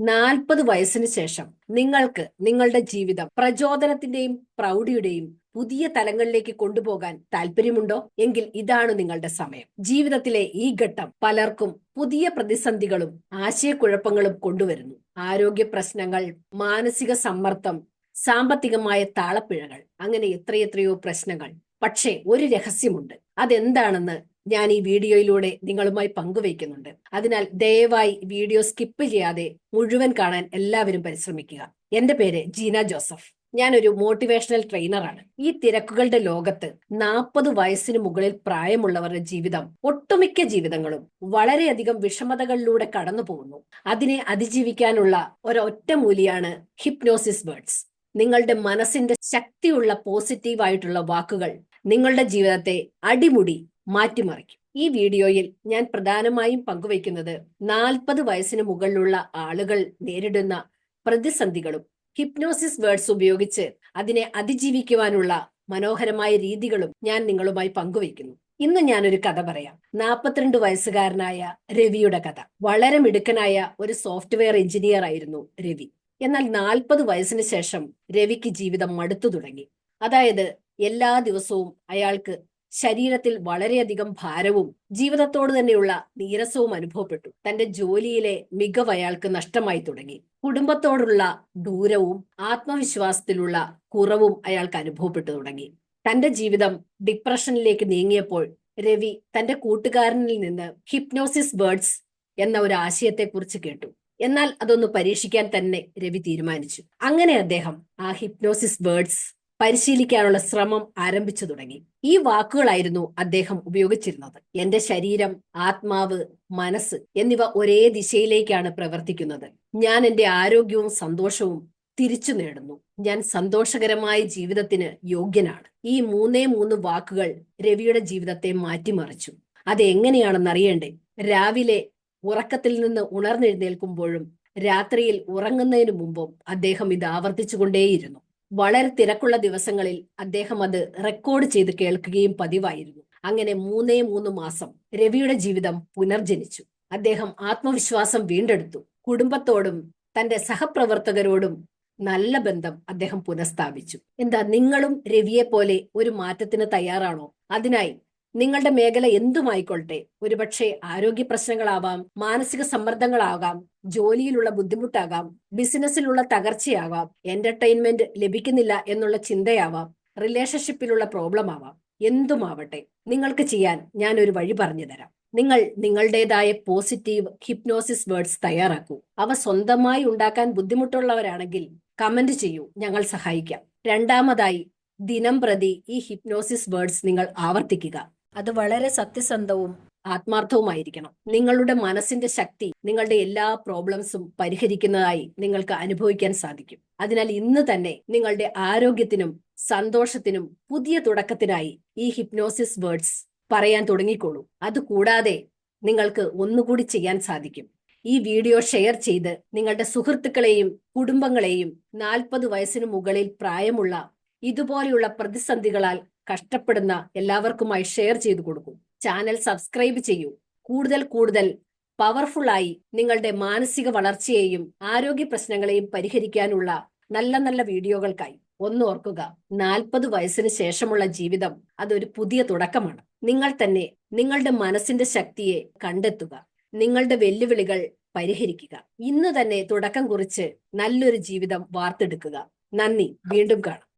നാൽപ്പത് വയസ്സിന് ശേഷം നിങ്ങൾക്ക് നിങ്ങളുടെ ജീവിതം പ്രചോദനത്തിന്റെയും പ്രൗഢിയുടെയും പുതിയ തലങ്ങളിലേക്ക് കൊണ്ടുപോകാൻ താല്പര്യമുണ്ടോ? എങ്കിൽ ഇതാണ് നിങ്ങളുടെ സമയം. ജീവിതത്തിലെ ഈ ഘട്ടം പലർക്കും പുതിയ പ്രതിസന്ധികളും ആശയക്കുഴപ്പങ്ങളും കൊണ്ടുവരുന്നു. ആരോഗ്യ പ്രശ്നങ്ങൾ മാനസിക സമ്മർദ്ദം സാമ്പത്തികമായ താളപ്പിഴകൾ അങ്ങനെ എത്രയെത്രയോ പ്രശ്നങ്ങൾ. പക്ഷേ ഒരു രഹസ്യമുണ്ട്. അതെന്താണെന്ന് ഞാൻ ഈ വീഡിയോയിലൂടെ നിങ്ങളുമായി പങ്കുവയ്ക്കുന്നുണ്ട്. അതിനാൽ ദയവായി വീഡിയോ സ്കിപ്പ് ചെയ്യാതെ മുഴുവൻ കാണാൻ എല്ലാവരും പരിശ്രമിക്കുക. എന്റെ പേര് ജീന ജോസഫ്. ഞാൻ ഒരു മോട്ടിവേഷണൽ ട്രെയിനറാണ്. ഈ തിരക്കുകളുടെ ലോകത്ത് നാൽപ്പത് വയസ്സിന് മുകളിൽ പ്രായമുള്ളവരുടെ ജീവിതം ഒട്ടുമിക്ക ജീവിതങ്ങളും വളരെയധികം വിഷമതകളിലൂടെ കടന്നു പോകുന്നു അതിനെ അതിജീവിക്കാനുള്ള ഒരൊറ്റ മൂലിയാണ് ഹിപ്നോസിസ് വേർഡ്സ് നിങ്ങളുടെ മനസ്സിന്റെ ശക്തിയുള്ള പോസിറ്റീവ് ആയിട്ടുള്ള വാക്കുകൾ നിങ്ങളുടെ ജീവിതത്തെ അടിമുടി മാറ്റിമറിക്കും. ഈ വീഡിയോയിൽ ഞാൻ പ്രധാനമായും പങ്കുവയ്ക്കുന്നത് നാൽപ്പത് വയസ്സിന് മുകളിലുള്ള ആളുകൾ നേരിടുന്ന പ്രതിസന്ധികളും ഹിപ്നോസിസ് വേർഡ്സ് ഉപയോഗിച്ച് അതിനെ അതിജീവിക്കുവാനുള്ള മനോഹരമായ രീതികളും ഞാൻ നിങ്ങളുമായി പങ്കുവയ്ക്കുന്നു. ഇന്ന് ഞാനൊരു കഥ പറയാം. നാൽപ്പത്തിരണ്ട് വയസ്സുകാരനായ രവിയുടെ കഥ. വളരെ മിടുക്കനായ ഒരു സോഫ്റ്റ്വെയർ എഞ്ചിനീയർ ആയിരുന്നു രവി. എന്നാൽ നാൽപ്പത് വയസ്സിന് ശേഷം രവിക്ക് ജീവിതം മടുത്തു തുടങ്ങി. അതായത് എല്ലാ ദിവസവും അയാൾക്ക് ശരീരത്തിൽ വളരെയധികം ഭാരവും ജീവിതത്തോട് തന്നെയുള്ള നീരസവും അനുഭവപ്പെട്ടു. തന്റെ ജോലിയിലെ മികവ് അയാൾക്ക് നഷ്ടമായി തുടങ്ങി. കുടുംബത്തോടുള്ള ദൂരവും ആത്മവിശ്വാസത്തിലുള്ള കുറവും അയാൾക്ക് അനുഭവപ്പെട്ടു തുടങ്ങി. തന്റെ ജീവിതം ഡിപ്രഷനിലേക്ക് നീങ്ങിയപ്പോൾ രവി തന്റെ കൂട്ടുകാരനിൽ നിന്ന് ഹിപ്നോസിസ് ബേർഡ്സ് എന്ന ഒരു ആശയത്തെക്കുറിച്ച് കേട്ടു. എന്നാൽ അതൊന്ന് പരീക്ഷിക്കാൻ തന്നെ രവി തീരുമാനിച്ചു. അങ്ങനെ അദ്ദേഹം ആ ഹിപ്നോസിസ് ബേർഡ്സ് പരിശീലിക്കാനുള്ള ശ്രമം ആരംഭിച്ചു തുടങ്ങി. ഈ വാക്കുകളായിരുന്നു അദ്ദേഹം ഉപയോഗിച്ചിരുന്നത്. എന്റെ ശരീരം ആത്മാവ് മനസ്സ് എന്നിവ ഒരേ ദിശയിലേക്കാണ് പ്രവർത്തിക്കുന്നത്. ഞാൻ എന്റെ ആരോഗ്യവും സന്തോഷവും തിരിച്ചു നേടുന്നു. ഞാൻ സന്തോഷകരമായ ജീവിതത്തിന് യോഗ്യനാണ്. ഈ മൂന്നേ മൂന്ന് വാക്കുകൾ രവിയുടെ ജീവിതത്തെ മാറ്റിമറിച്ചു. അത് എങ്ങനെയാണെന്ന് അറിയണ്ടേ? രാവിലെ ഉറക്കത്തിൽ നിന്ന് ഉണർന്നെഴുന്നേൽക്കുമ്പോഴും രാത്രിയിൽ ഉറങ്ങുന്നതിനു മുമ്പും അദ്ദേഹം ഇത് ആവർത്തിച്ചുകൊണ്ടേയിരുന്നു. വളരെ തിരക്കുള്ള ദിവസങ്ങളിൽ അദ്ദേഹം അത് റെക്കോർഡ് ചെയ്ത് കേൾക്കുകയും പതിവായിരുന്നു. അങ്ങനെ മൂന്നേ മൂന്ന് മാസം രവിയുടെ ജീവിതം പുനർജനിച്ചു. അദ്ദേഹം ആത്മവിശ്വാസം വീണ്ടെടുത്തു. കുടുംബത്തോടും തന്റെ സഹപ്രവർത്തകരോടും നല്ല ബന്ധം അദ്ദേഹം പുനഃസ്ഥാപിച്ചു. എന്താ നിങ്ങളും രവിയെ പോലെ ഒരു മാറ്റത്തിന് തയ്യാറാണോ? അതിനായി നിങ്ങളുടെ മേഖല എന്തുമായിക്കൊള്ളട്ടെ? ഒരുപക്ഷെ ആരോഗ്യ പ്രശ്നങ്ങളാവാം മാനസിക സമ്മർദ്ദങ്ങളാകാം ജോലിയിലുള്ള ബുദ്ധിമുട്ടാകാം ബിസിനസ്സിലുള്ള തകർച്ചയാവാം എന്റർടൈൻമെന്റ് ലഭിക്കുന്നില്ല എന്നുള്ള ചിന്തയാവാം റിലേഷൻഷിപ്പിലുള്ള പ്രോബ്ലം ആവാം എന്തുമാവട്ടെ. നിങ്ങൾക്ക് ചെയ്യാൻ ഞാൻ ഒരു വഴി പറഞ്ഞു തരാം. നിങ്ങൾ നിങ്ങളുടേതായ പോസിറ്റീവ് ഹിപ്നോസിസ് വേർഡ്സ് തയ്യാറാക്കൂ. അവ സ്വന്തമായി ഉണ്ടാക്കാൻ ബുദ്ധിമുട്ടുള്ളവരാണെങ്കിൽ കമന്റ് ചെയ്യൂ ഞങ്ങൾ സഹായിക്കാം. രണ്ടാമതായി ദിനം പ്രതി ഈ ഹിപ്നോസിസ് വേർഡ്സ് നിങ്ങൾ ആവർത്തിക്കുക. അത് വളരെ സത്യസന്ധവും ആത്മാർത്ഥവുമായിരിക്കണം. നിങ്ങളുടെ മനസ്സിന്റെ ശക്തി നിങ്ങളുടെ എല്ലാ പ്രോബ്ലംസും പരിഹരിക്കുന്നതായി നിങ്ങൾക്ക് അനുഭവിക്കാൻ സാധിക്കും. അതിനാൽ ഇന്ന് തന്നെ നിങ്ങളുടെ ആരോഗ്യത്തിനും സന്തോഷത്തിനും പുതിയ തുടക്കത്തിനായി ഈ ഹിപ്നോസിസ് വേർഡ്സ് പറയാൻ തുടങ്ങിക്കോളൂ. അതുകൂടാതെ നിങ്ങൾക്ക് ഒന്നുകൂടി ചെയ്യാൻ സാധിക്കും. ഈ വീഡിയോ ഷെയർ ചെയ്ത് നിങ്ങളുടെ സുഹൃത്തുക്കളെയും കുടുംബങ്ങളെയും നാൽപ്പത് വയസ്സിന് മുകളിൽ പ്രായമുള്ള ഇതുപോലെയുള്ള പ്രതിസന്ധികളാൽ കഷ്ടപ്പെടുന്ന എല്ലാവർക്കുമായി ഷെയർ ചെയ്തു കൊടുക്കൂ. ചാനൽ സബ്സ്ക്രൈബ് ചെയ്യൂ. കൂടുതൽ കൂടുതൽ പവർഫുൾ ആയി നിങ്ങളുടെ മാനസിക വളർച്ചയെയും ആരോഗ്യ പ്രശ്നങ്ങളെയും പരിഹരിക്കാനുള്ള നല്ല നല്ല വീഡിയോകൾക്കായി ഒന്ന് ഓർക്കുക നാൽപ്പത് വയസ്സിന് ശേഷമുള്ള ജീവിതം അതൊരു പുതിയ തുടക്കമാണ്. നിങ്ങൾ തന്നെ നിങ്ങളുടെ മനസ്സിന്റെ ശക്തിയെ കണ്ടെത്തുക നിങ്ങളുടെ വെല്ലുവിളികൾ പരിഹരിക്കുക. ഇന്ന് തന്നെ തുടക്കം കുറിച്ച് നല്ലൊരു ജീവിതം വാർത്തെടുക്കുക. നന്ദി വീണ്ടും കാണാം.